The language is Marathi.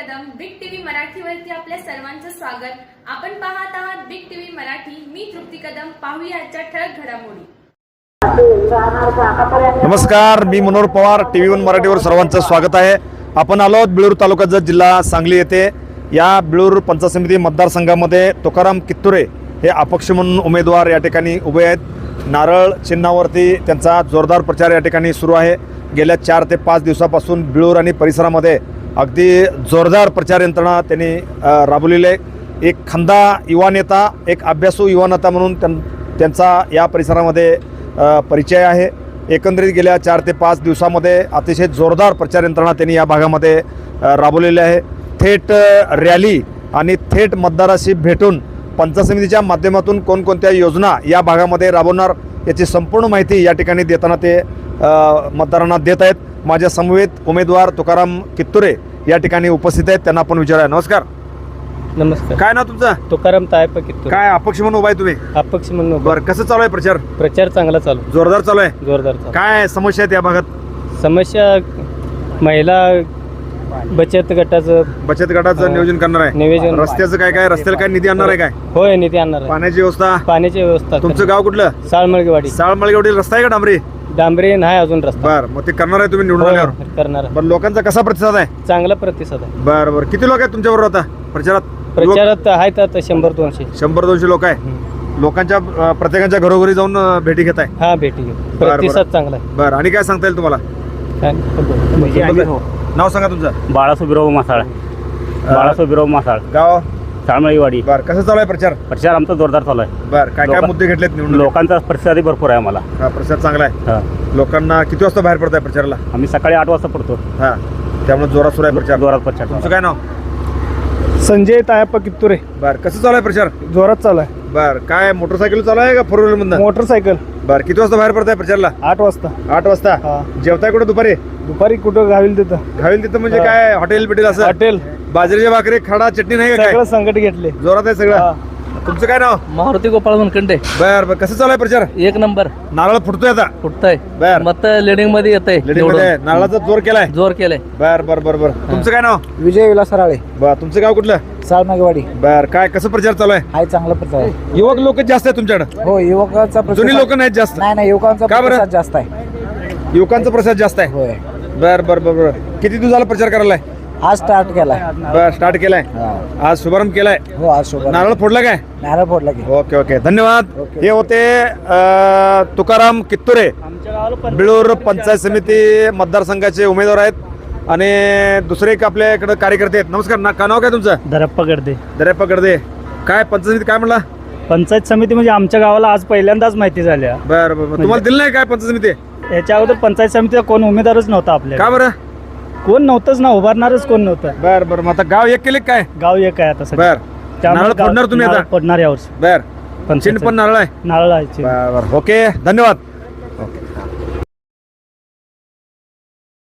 चॅनलवरती आपल्या सर्वांचं स्वागत. आपण पाहत आहात बिग टीव्ही मराठी. मी तृप्ती कदम. पाहूया आजच्या ठळक घडामोडी. नमस्कार मी मनोहर पवार. टीव्ही वन मराठीवर सर्वांचं स्वागत आहे. आपण आलो आहोत बिळूर तालुक्याचा जिल्हा सांगली येथे. या बिळूर पंचायत समिती मतदारसंघामध्ये तुकाराम कित्तुरे हे अपक्ष म्हणून उमेदवार या ठिकाणी उभे आहेत. नारळ चिन्हावरती त्यांचा जोरदार प्रचार या ठिकाणी सुरू आहे. गेल्या चार ते पाच दिवसापासून बिळूर आणि परिसरामध्ये अगदी जोरदार प्रचार यंत्रणा त्यांनी राबवलेली आहे. एक खंदा युवा नेता एक अभ्यासू युवा नेता म्हणून त्यां त्यांचा या परिसरामध्ये परिचय आहे. एकंदरीत गेल्या चार ते पाच दिवसामध्ये अतिशय जोरदार प्रचार यंत्रणा त्यांनी या भागामध्ये राबवलेली आहे. थेट रॅली आणि थेट मतदाराशी भेटून पंचायत समितीच्या माध्यमातून कोणकोणत्या योजना या भागामध्ये राबवणार याची संपूर्ण माहिती या ठिकाणी देताना ते मतदारांना देत आहेत. माझ्या समवेत उमेदवार तुकाराम कित्तुरे या ठिकाणी उपस्थित आहेत त्यांना आपण विचारूया. नमस्कार. नमस्कार. काय नाव तुमचं? तुकाराम तायप कित्तूर. काय अपक्ष म्हणून उभा आहे तुम्ही? अपक्ष म्हणून. बरं कसं चालू आहे प्रचार? प्रचार चांगला चालू. जोरदार चालू आहे? जोरदार चालू. काय समस्या आहेत या भागात? समस्या महिला बचत गटाचं बचत गटाचं हा. नियोजन करणार आहे. नियोजन. रस्त्याचं काय काय? रस्त्याला काय निधी आणणार आहे काय? होय निधी आणणार आहे. पाण्याची व्यवस्था? पाण्याची व्यवस्था. तुमचं गाव कुठलं? साळमळगेवाडी. साळमळगेवडील रस्ता आहे का डांबरी? डांबरे नाही अजून रस्ता. बर मग ते करणार आहे तुम्ही निवडून होय, आल्यावर. करणार आहे. बरं लोकांचा कसा प्रतिसाद आहे? चांगला प्रतिसाद आहे. बरं बरं. किती लोक आहेत तुमच्याबरोबर आता? प्रचारात? प्रचारात आहेत आता शंभर दोनशे. शंभर दोनशे लोक आहे. लोकांच्या अं, प्रत्येकाच्या घरोघरी जाऊन अं, भेटी घेत आहे हा भेटी घेऊ. बरं. प्रतिसाद चांगला आहे. बरं आणि काय सांगता येईल तुम्हाला? काय? नाव सांगा तुमचं. बाळासो बिरोब मासाळ. बाळासो बिरोब मासाळ. गाव? साळमळीवाडी बरं कसं चालू आहे प्रचार? प्रचार आमचा जोरदार चालू आहे. बरं काय काय लोक- मुद्दे घेतलेत निवडून लोकांचा प्रतिसादही भरपूर आहे आम्हाला. प्रचार चांगला आहे. हा. लोकांना किती वाजता बाहेर पडत आहे प्रचाराला? आम्ही सकाळी आठ वाजता पडतो. हा त्यामुळे जोरात सुरू आहे प्रचार. जोरात प्रचार तुमचं काय नाव? संजय तायप्पा कित्तुरे. बर कसं चालू आहे प्रचार? जोरात चालू आहे. बर काय मोटरसायकल चालू आहे का फोर व्हीलर मधनं मोटरसायकल. बर किती वाजता बाहेर पडताय प्रचारला? आठ वाजता. आठ वाजता? हा. जेवताय कुठं दुपारी? दुपारी कुठं? घावील तिथं. खाईल तिथं म्हणजे. काय? हॉटेल बिटेल असं? हॉटेल. बाजरीच्या भाकरी खडा चटणी नाही का सगळं संकट घेतले. जोरात आहे सगळं? तुमचं काय नाव? मारुती गोपाळ वनखंडे. बर बर. कसं चालू आहे प्रचार? एक नंबर. नारळ फुटतोय आता? फुटतंय. बर. मत लिडिंगमध्ये येत मध्ये नारळाचा जोर केलाय? जोर केलाय. बर बर बर बर. तुमचं काय नाव? विजय विलास राळे बर तुमचं गाव कुठलं? साळमागेवाडी बर काय कसं प्रचार चालू आहे? हाय चांगला प्रचार आहे. युवक लोक जास्त आहे तुमच्याकडे. हो युवकांचा प्रतिसाद- जुनी लोक नाहीत जास्त. नाही नाही युवकांचा का बरं? जास्त आहे. युवकांचा प्रसाद जास्त आहे. होय. बर बर बर बर. किती दिवस झाला प्रचार करायला आज स्टार्ट केलाय. बर स्टार्ट केलाय. हा. आज शुभारंभ केलाय. हो आज शोभा नारळ फोडला काय? नारळ फोडला की. Okay okay. धन्यवाद. हे होते अ, तुकाराम कित्तुरे. बिळूर पंचायत समिती मतदारसंघाचे उमेदवार आहेत. आणि दुसरे एक आपल्याकडे कार्यकर्ते आहेत. नमस्कार ना का नाव काय तुमचं? दरप्पा गर्दे. दर्याप्पा गर्दे. काय पंचायत समिती काय म्हणला? पंचायत समिती म्हणजे आमच्या गावाला आज पहिल्यांदाच माहिती झाल्या बरं बरं बरं. तुम्हाला दिलं नाही काय पंचायत समिती? याच्या अगोदर पंचायत समितीचा कोण उमेदवारच नव्हता आपल्या का बरं? कोण नव्हतंच ना उभारणारच कोण नव्हतं. बर बर. मग आता गाव एक केले काय? गाव एक आहे आता सध्या. बर. त्यामुळे नारळ गाव- फोडणार तुम्ही नारळ आता फोडणार यावर्षी. बर. चिन्ह पण नारळ आहे? नारळ आहे चिन्ह. बर बर. ओके धन्यवाद.